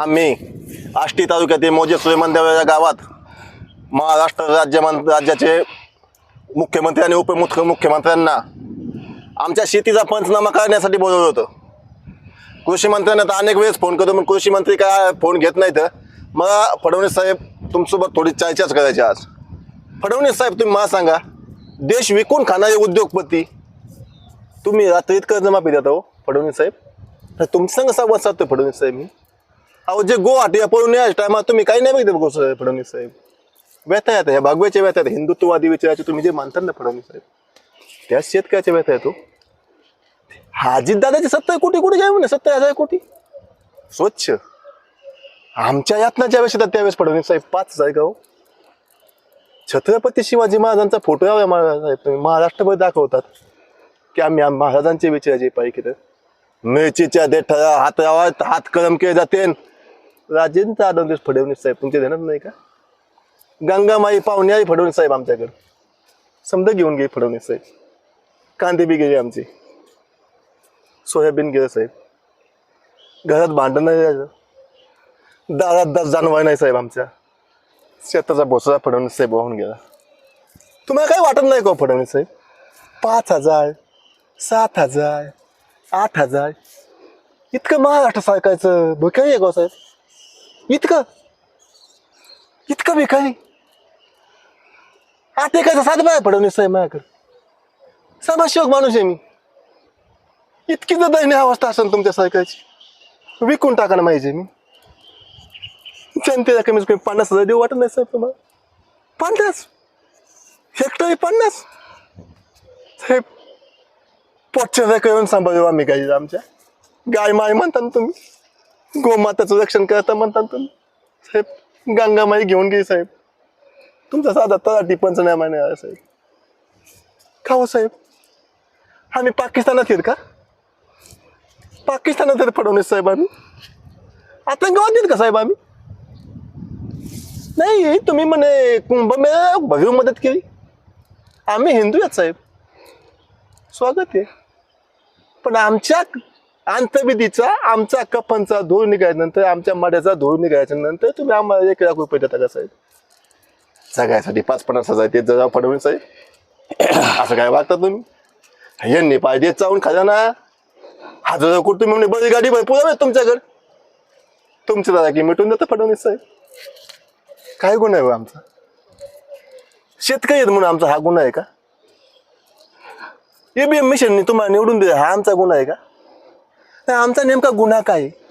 आम्ही आष्टी तालुक्यातील मोजे सुलेमंदेव या गावात महाराष्ट्र राज्य राज्याचे मुख्यमंत्री आणि उपमुख्य मुख्यमंत्र्यांना आमच्या शेतीचा पंचनामा करण्यासाठी बोलवलं होतं. कृषी मंत्र्यांना तर अनेक वेळेस फोन करतो पण कृषी मंत्री काय फोन घेत नाहीत. मला फडणवीस साहेब तुमच्यासोबत थोडी चर्चाच करायची आज. फडणवीस साहेब तुम्ही मला सांगा देश विकून खाणारे उद्योगपती तुम्ही रात्रीत कर्जमाफी देता हो फडणवीस साहेब. तर तुमच्या संग संवाद साधतो फडणवीस साहेब मी. अहो जे गुवाहाटी या पळून या टायमात तुम्ही काही नाही बघितलं साहेब फडणवीस साहेब. व्यथा येतात ह्या बागव्याच्या व्यथा येतात हिंदुत्ववादी विचाराचे तुम्ही जे मानतात ना फडणवीस साहेब त्या शेतकऱ्याच्या व्यथा येतो. हाजीत दादाची सत्तर कोटी कुठे जाय म्हणे? सत्तर हजार कोटी. स्वच्छ. आमच्या यातना ज्यावेळेस येतात त्यावेळेस फडणवीस साहेब पाच हजार गाव हो? छत्रपती शिवाजी महाराजांचा फोटो यावा महाराज तुम्ही महाराष्ट्रभर दाखवतात की आम्ही महाराजांचे विचाराचे पाहिजे तर मिरचीच्या देठ हात हात कलम केले जाते. राजेंद्र आदम फडणवीस साहेब तुमचे देणार नाही का? गंगामाई पाहुणे आई फडणवीस साहेब आमच्याकडे. समजा घेऊन गे फडणवीस साहेब. कांदे बी गेले आमचे. सोयाबीन गेलं साहेब. घरात भांडण नाही झालं दारात दस जाणवाय नाही साहेब आमच्या. शेताचा भोसरा फडणवीस साहेब वाहून गेला. तुम्हाला काही वाटत नाही का हो फडणवीस साहेब? पाच हजार सात हजार आठ हजार. इतकं महाराष्ट्र सारखायचं भिकारी आहे हो साहेब? इतकं इतकं भिकारी आठ एकाचा सात बाय फडणवीस साहेब माझ्याकडे. समाजसेवक माणूस आहे मी. इतकी जर दयनीय अवस्था असेल तुमच्या सरकारची. विकून टाकायला पाहिजे मी. जनतेला कमीत कमी पन्नास हजार देऊ वाटत नाही साहेब तुम्हाला. पन्नास. हेक्टरी पन्नास. साहेब पोटच्या करून सांभाळू आम्ही गाई आमच्या. गाय माय म्हणता ना तुम्ही. गोमाताचं रक्षण करता म्हणतात तुम्ही. साहेब गंगामाई घेऊन गे साहेब. तुमचा साधा तलाठी पंचनामा नाही आला साहेब. का हो साहेब? आम्ही पाकिस्तानात येत का? पाकिस्तानात फडवणे साहेब आम्ही. आतंकवाद येत का साहेब आम्ही? नाही तुम्ही म्हणे कुंभमेळा भव्य मदत केली. आम्ही हिंदू आहेत साहेब. स्वागत आहे. पण आमच्या अंतविधीचा आमचा कफनचा धूळ निघाल्यानंतर आमच्या माड्याचा धूळ निघायच्या नंतर तुम्ही आम्हाला एक लाख रुपये देता का साहेब? जगायसाठी पाच पन्नास हजार ते जगा फडवणीस साहेब. असं काय वागता तुम्ही? यांनी पाहिजे चावून खाजा ना हजार कोटी तुम्ही म्हणे बरी गाडी भरपूर तुमच्याकडे. तुमच्या दादा की मिटून जातं फडणवीस साहेब? काय गुन्हा आहे आमचा? शेतकरी आहेत म्हणून आमचा हा गुन्हा आहे का? एबीएम मिशनने तुम्हाला निवडून दिला हा आमचा गुन्हा आहे का? आमचा नेमका गुन्हा काय आहे?